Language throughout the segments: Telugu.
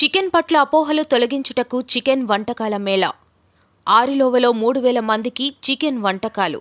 చికెన్ పట్ల అపోహలు తొలగించుటకు చికెన్ వంటకాల మేళా. ఆరిలోవలో మూడు వేల మందికి చికెన్ వంటకాలు.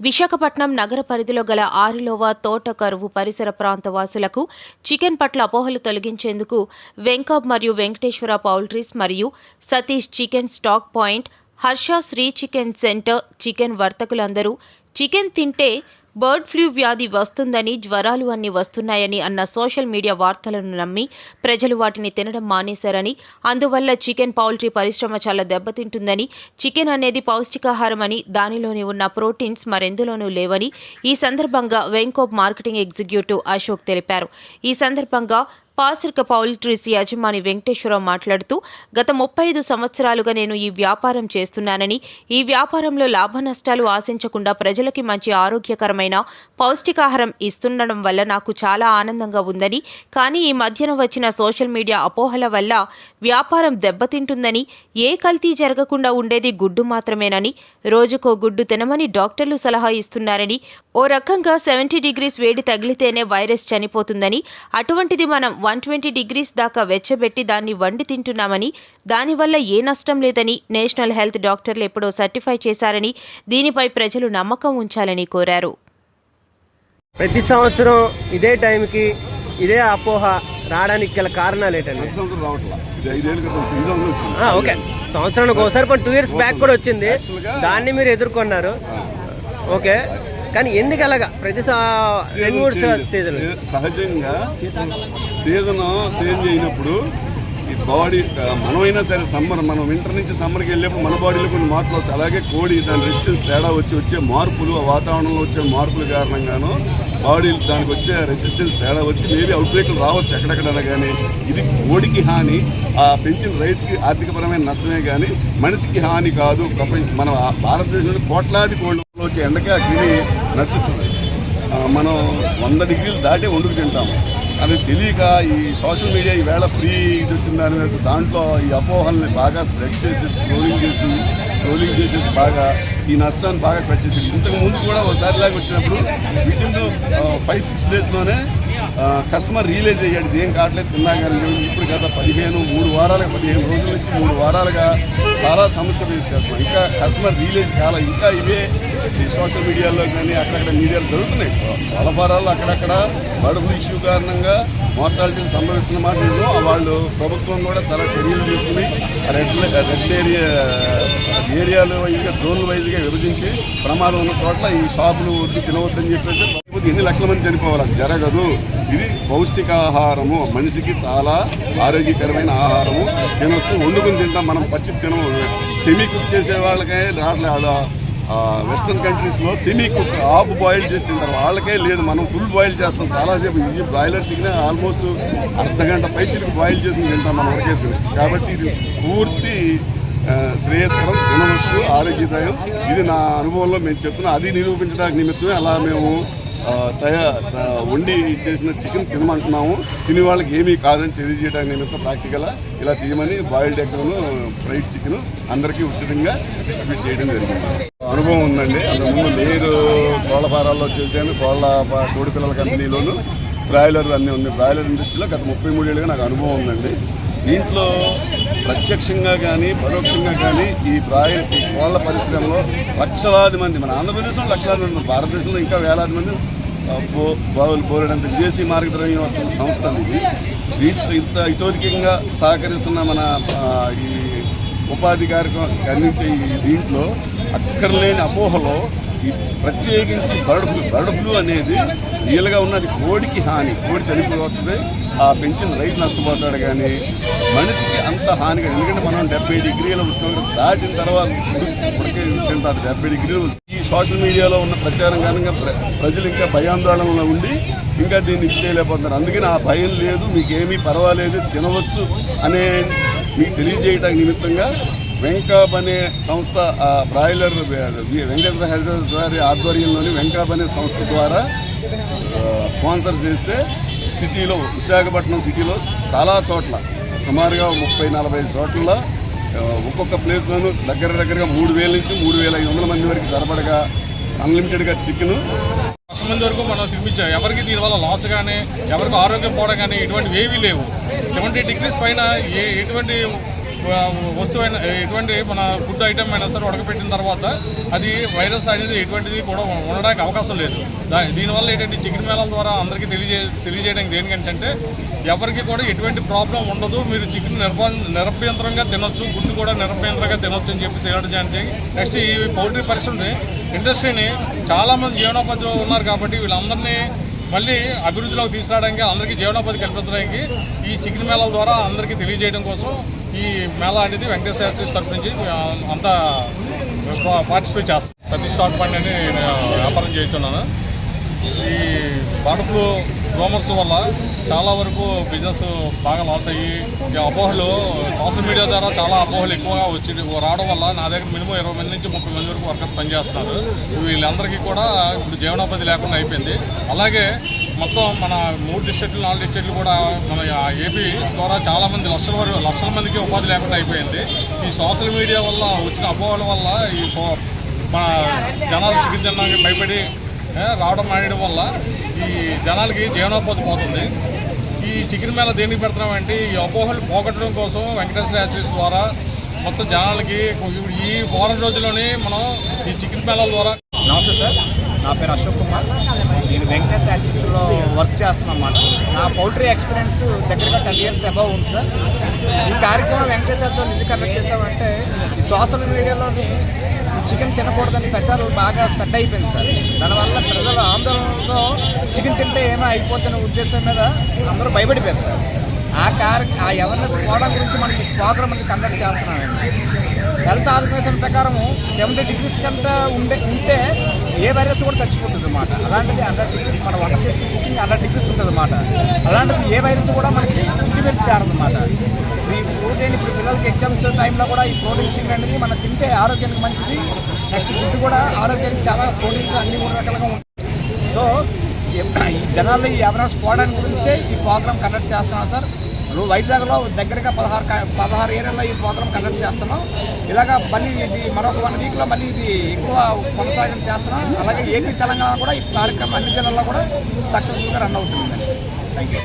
విశాఖపట్నం నగర పరిధిలో గల ఆరిలోవ తోట కరువు పరిసర ప్రాంత వాసులకు చికెన్ పట్ల అపోహలు తొలగించేందుకు వెంకబ్ మరియు వెంకటేశ్వర పౌల్ట్రీస్ మరియు Satish chicken stock point Harsha Sri chicken centre chicken వర్తకులందరూ chicken తింటే బర్డ్ ఫ్లూ వ్యాధి వస్తుందని జ్వరాలు అన్ని వస్తున్నాయని అన్న సోషల్ మీడియా వార్తలను నమ్మి ప్రజలు వాటిని తినడం మానేశారని అందువల్ల చికెన్ పౌల్ట్రీ పరిశ్రమ చాలా దెబ్బతింటుందని చికెన్ అనేది పౌష్టికాహారం అని దానిలోని ఉన్న ప్రోటీన్స్ మరెందులోనూ లేవని ఈ సందర్భంగా వెంకోప్ మార్కెటింగ్ ఎగ్జిక్యూటివ్ అశోక్ తెలిపారు. ఈ సందర్భంగా పాసర్క పౌల్ట్రీస్ యజమాని వెంకటేశ్వరరావు మాట్లాడుతూ గత ముప్పై ఐదు సంవత్సరాలుగా నేను ఈ వ్యాపారం చేస్తున్నానని ఈ వ్యాపారంలో లాభ నష్టాలు ఆశించకుండా ప్రజలకి మంచి ఆరోగ్యకరమైన పౌష్టికాహారం ఇస్తుండడం వల్ల నాకు చాలా ఆనందంగా ఉందని కానీ ఈ మధ్యన వచ్చిన సోషల్ మీడియా అపోహల వల్ల వ్యాపారం దెబ్బతింటుందని ఏ కల్తీ జరగకుండా ఉండేది గుడ్డు మాత్రమేనని రోజుకో గుడ్డు తినమని డాక్టర్లు సలహా ఇస్తున్నారని ఓ రకంగా సెవెంటీ డిగ్రీస్ వేడి తగిలితేనే వైరస్ చనిపోతుందని అటువంటిది మనం వన్ ట్వంటీ డిగ్రీస్ దాకా వెచ్చబెట్టి దాన్ని వండి తింటున్నామని దానివల్ల ఏ నష్టం లేదని నేషనల్ హెల్త్ డాక్టర్లు ఎప్పుడో సర్టిఫై చేశారని దీనిపై ప్రజలు నమ్మకం ఉంచాలని కోరారు. ప్రతి సంవత్సరం ఇదే టైంకి ఇదే అపోహ రావడానికి గల కారణాలు ఏంటండి? ఓకే. సంవత్సరానికి ఒకసారి पण టూ ఇయర్స్ బ్యాక్ కూడా వచ్చింది. దాన్ని మీరు ఎదుర్కొన్నారు. ఓకే. కానీ ఎందుకు అలాగా ప్రతి రెండు మూడు సీజన్. సహజంగా సీజన్ చేంజ్ అయినప్పుడు ఈ బాడీ మనమైనా సరే సమ్మర్ మనం వింటర్ నుంచి సమ్మర్కి వెళ్ళేప్పుడు మన బాడీలో కొన్ని మార్పులు వస్తాయి. అలాగే కోడి దాని రెసిస్టెన్స్ తేడా వచ్చి వచ్చే మార్పులు ఆ వాతావరణంలో వచ్చే మార్పుల కారణంగాను బాడీ దానికి వచ్చే రెసిస్టెన్స్ తేడా వచ్చి మేబీ అవుట్బ్రేక్లు రావచ్చు ఎక్కడెక్కడైనా కానీ ఇది కోడికి హాని ఆ పెంచిన రైతుకి ఆర్థికపరమైన నష్టమే కానీ మనిషికి హాని కాదు. ప్రపంచ మన భారతదేశంలో కోట్లాది కోళ్ళు వచ్చే ఎండకే ఆ క్రిమి నశిస్తుంది. మనం వంద డిగ్రీలు దాటే వండుకు తింటాము అది తెలియక ఈ సోషల్ మీడియా ఈవేళ ఫ్రీ ఇది వచ్చిందని దాంట్లో ఈ అపోహల్ని బాగా స్ప్రెడ్ చేసి ట్రోలింగ్ చేసి ట్రోలింగ్ చేసేసి బాగా ఈ నష్టాన్ని బాగా స్ప్రెడ్ చేసేసి ఇంతకు ముందు కూడా ఒకసారి లాగా వచ్చినప్పుడు విత్ ఫైవ్ సిక్స్ డేస్లోనే కస్టమర్ రియలైజ్ అయ్యాడు ఏం కావట్లేదు తిన్నా కానీ ఇప్పుడు గత పదిహేను మూడు వారాలుగా పదిహేను రోజుల నుంచి మూడు వారాలుగా చాలా సమస్య ఫేస్ చేస్తున్నాం. ఇంకా కస్టమర్ రియలైజ్ కాల ఇంకా ఇవే సోషల్ మీడియాలో కానీ అక్కడక్కడ మీడియాలో జరుగుతున్నాయి. వ్యాపారాలు అక్కడక్కడ బడుగు ఇష్యూ కారణంగా మోర్టాలిటీ సంభవిస్తున్న మాట వాళ్ళు ప్రభుత్వం కూడా చాలా చర్యలు తీసుకుని రెడ్ రెడ్ ఏరియా ఏరియాలు వైజ్గా జోన్ల వైజ్గా విభజించి ప్రమాదం ఉన్న చోట్ల ఈ షాపులు వద్దు తినవద్దని చెప్పేసి ప్రభుత్వం ఎన్ని లక్షల మంది చనిపోవాలి అది జరగదు. ఇది పౌష్టికాహారము. మనిషికి చాలా ఆరోగ్యకరమైన ఆహారము. తినొచ్చు వండుకుని తింటాం మనం పచ్చి తినము. సెమీ కుక్ చేసే వాళ్ళకే రావట్లేదు. వెస్ట్రన్ కంట్రీస్లో సెమీ కుక్ హాఫ్ బాయిల్ చేసి తింటారు. వాళ్ళకే లేదు మనం ఫుల్ బాయిల్ చేస్తాం. చాలాసేపు ఇది బ్రాయిలర్ చికెన్ ఆల్మోస్ట్ అర్ధ గంట పై చిరికి బాయిల్ చేసుకుని తింటాం మనం ఉడకేసుకుని కాబట్టి ఇది పూర్తి శ్రేయస్కరం తినవచ్చు ఆరోగ్యదాయం. ఇది నా అనుభవంలో మేము చెప్తున్నా. అది నిరూపించడానికి నిమిత్తమే అలా మేము ఆ, తయా వండి చేసిన చికెన్ తినమంటున్నాము. తిని వాళ్ళకి ఏమీ కాదని తెలియజేయడానికి నిమిత్తం ప్రాక్టికల్గా ఇలా తీయమని బాయిల్డ్ ఎగ్ను ఫ్రైడ్ చికెన్ అందరికీ ఉచితంగా డిస్ట్రిబ్యూట్ చేయడం జరిగింది. అనుభవం ఉందండి. అంతకుముందు నేను కోళ్ళపారాల్లో చేశాను. కోళ్ళ కోడిపిల్లల కోడి పిల్లల కంపెనీలోను బ్రాయిలర్ అన్నీ ఉంది బ్రాయిలర్ ఇండస్ట్రీలో గత ముప్పై మూడేళ్ళుగా నాకు అనుభవం ఉందండి. దీంట్లో ప్రత్యక్షంగా కానీ పరోక్షంగా కానీ ఈ బ్రాయిల్ ఈ కోళ్ళ పరిశ్రమలో లక్షలాది మంది మన ఆంధ్రప్రదేశ్లో లక్షలాది మంది మన భారతదేశంలో ఇంకా వేలాది మంది బో బావులు బోరెడంత విదేశీ మార్గద్రవ్యం వస్తున్న సంస్థ ఇది వీటితో ఇంత ఇతోధికంగా సహకరిస్తున్న మన ఈ ఉపాధి కార్యక్రమం అందించే ఈ దీంట్లో అక్కర్లేని అపోహలో ఈ ప్రత్యేకించి బర్డ్ ఫ్లూ బర్డ్ ఫ్లూ అనేది రియల్గా ఉన్నది. కోడికి హాని కోడి చనిపోతుంది ఆ పెంచిన రైతు నష్టపోతాడు కానీ మనిషికి అంత హాని కాదు ఎందుకంటే మనం డెబ్బై డిగ్రీల ఉష్ణోగ్రత దాటిన తర్వాత ఉడి- తింటారు. డెబ్బై డిగ్రీలు సోషల్ మీడియాలో ఉన్న ప్రచారం కారణంగా ప్ర- ప్రజలు ఇంకా భయాందోళనలో ఉండి ఇంకా దీన్ని ఇది చేయలేకపోతున్నారు. అందుకని ఆ భయం లేదు మీకేమీ పర్వాలేదు తినవచ్చు అనే మీకు తెలియజేయడానికి నిమిత్తంగా వెంకాబ్ అనే సంస్థ బ్రాయిలర్ వి- వెంకటేశ్వర గారి ఆధ్వర్యంలోని వెంకాబ్ అనే సంస్థ ద్వారా స్పాన్సర్ చేస్తే సిటీలో విశాఖపట్నం సిటీలో చాలా చోట్ల సుమారుగా ముప్పై నలభై చోట్ల ఒక్కొక్క ప్లేస్లోనూ దగ్గర దగ్గరగా మూడు వేల నుంచి మూడు వేల ఐదు వందల మంది వరకు సరిపడగా అన్లిమిటెడ్గా చికెన్ లక్ష మంది వరకు మనం తినిపించాం ఎవరికి దీనివల్ల లాస్ కానీ ఎవరికి ఆరోగ్యం పోవడం కానీ ఇటువంటివి ఏవీ లేవు. సెవెంటీ డిగ్రీస్ పైన ఏ ఎటువంటి వస్తువు వస్తువైన ఎటువంటి మన ఫుడ్ ఐటమ్ అయినా సరే ఉడకపెట్టిన తర్వాత అది వైరస్ అనేది ఎటువంటిది కూడా ఉండడానికి అవకాశం లేదు. దీనివల్ల ఏంటంటే చికెన్ మేళాల ద్వారా అందరికీ తెలియజే తెలియజేయడానికి దేనికంటే ఎవరికి కూడా ఎటువంటి ప్రాబ్లం ఉండదు. మీరు చికెన్ నిర్భ నిరభ్యంతరంగా తినొచ్చు గుడ్డు కూడా నిరభ్యంతరంగా తినొచ్చు అని చెప్పి తెలియజేయడానికి నెక్స్ట్ ఈ పౌల్ట్రీ పరిశ్రమని ఇండస్ట్రీని చాలామంది జీవనోపాధిలో ఉన్నారు కాబట్టి వీళ్ళందరినీ మళ్ళీ అభివృద్ధిలోకి తీసుకురావడానికి అందరికీ జీవనోపాధి కల్పించడానికి ఈ చికెన్ మేళాల ద్వారా అందరికీ తెలియజేయడం కోసం ఈ మేళా అనేది వెంకటేశ్వర శాస్త్రి తరఫు నుంచి అంతా పార్టిసిపేట్ చేస్తాను సతీష్ స్టాక్ బండి అని నేను వ్యాపారం చేస్తున్నాను. ఈ బాటపులు రూమర్స్ వల్ల చాలా వరకు బిజినెస్ బాగా లాస్ అయ్యి ఈ అపోహలు సోషల్ మీడియా ద్వారా చాలా అపోహలు ఎక్కువగా వచ్చి రావడం వల్ల నా దగ్గర మినిమం ఇరవై మంది నుంచి ముప్పై మంది వరకు వర్కర్స్ పనిచేస్తున్నారు. వీళ్ళందరికీ కూడా ఇప్పుడు జీవనోపాధి లేకుండా అయిపోయింది. అలాగే మొత్తం మన మూడు డిస్ట్రిక్ట్లు నాలుగు డిస్ట్రిక్ట్లు కూడా మన ఏపీ ద్వారా చాలామంది లక్షల వరకు లక్షల మందికి ఉపాధి లేకుండా అయిపోయింది. ఈ సోషల్ మీడియా వల్ల వచ్చిన అపోహల వల్ల ఈ మన జనాలు చికెన్ భయపడి రావడం మానేయడం వల్ల ఈ జనాలకి జీవనోపాధి పోతుంది. ఈ చికెన్ మేళ దేనికి పెడుతున్నామంటే ఈ అపోహలు పోగొట్టడం కోసం వెంకటేశ్వర యాచరీస్ ద్వారా మొత్తం జనాలకి ఈ వారం రోజుల్లోనే మనం ఈ చికెన్ మేళాల ద్వారా నమస్తే సార్. నా పేరు అశోక్ కుమార్. నేను వెంకటేష్ యాచరీస్లో వర్క్ చేస్తున్నాను అన్నమాట. నా పౌల్ట్రీ ఎక్స్పీరియన్స్ దగ్గరగా టెన్ ఇయర్స్ అబౌవ్ ఉంది సార్. ఈ కార్యక్రమం వెంకటేష్ యాత్రతో ఎందుకు కండక్ట్ చేసామంటే ఈ సోషల్ మీడియాలోని చికెన్ తినకూడదని ప్రచారం బాగా స్ప్రెడ్ అయిపోయింది సార్. దానివల్ల ప్రజలు ఆందోళనతో చికెన్ తింటే ఏమో అయిపోతున్న ఉద్దేశం మీద అందరూ భయపడిపోయారు సార్. ఆ కార్ ఆ అవేర్నెస్ పోవడం గురించి మనకి ప్రోగ్రామ్ అనేది కండక్ట్ చేస్తున్నామండి. హెల్త్ ఆర్గనైజేషన్ ప్రకారం సెవెంటీ డిగ్రీస్ కంటే ఉండే ఉంటే ఏ వైరస్ కూడా చచ్చిపోతుంది అనమాట అలాంటిది హండ్రెడ్ డిగ్రీస్ మనం వంట చేసిన కుకింగ్ హండ్రెడ్ డిగ్రీస్ ఉంటుంది అనమాట అలాంటిది ఏ వైరస్ కూడా మనకి ఇంటిమేట్ చేయాలన్నమాట ఈ ప్రోటీన్ ఇప్పుడు పిల్లలకి ఎగ్జామ్స్ టైంలో కూడా ఈ ప్రోటీన్ చికెన్ అనేది మనం తింటే ఆరోగ్యానికి మంచిది. నెక్స్ట్ ఫుడ్ కూడా ఆరోగ్యానికి చాలా ప్రోటీన్స్ అన్ని మూడు రకాలుగా ఉంటాయి. సో ఈ జనాల్లో ఈ అవేర్నెస్ పోవడానికి గురించే ఈ ప్రోగ్రామ్ కండక్ట్ చేస్తున్నాం సార్. వైజాగ్లో దగ్గరగా పదహారు పదహారు ఏరియాలో ఈ ప్రోగ్రామ్ కండక్ట్ చేస్తున్నాం ఇలాగా మళ్ళీ ఇది మరొక వన్ వీక్లో మళ్ళీ ఇది ఎక్కువ కొనసాగం చేస్తున్నాం అలాగే ఏపీ తెలంగాణ కూడా ఈ కార్యక్రమం అన్ని జిల్లాల్లో కూడా సక్సెస్ఫుల్గా రన్ అవుతుంది. Thank you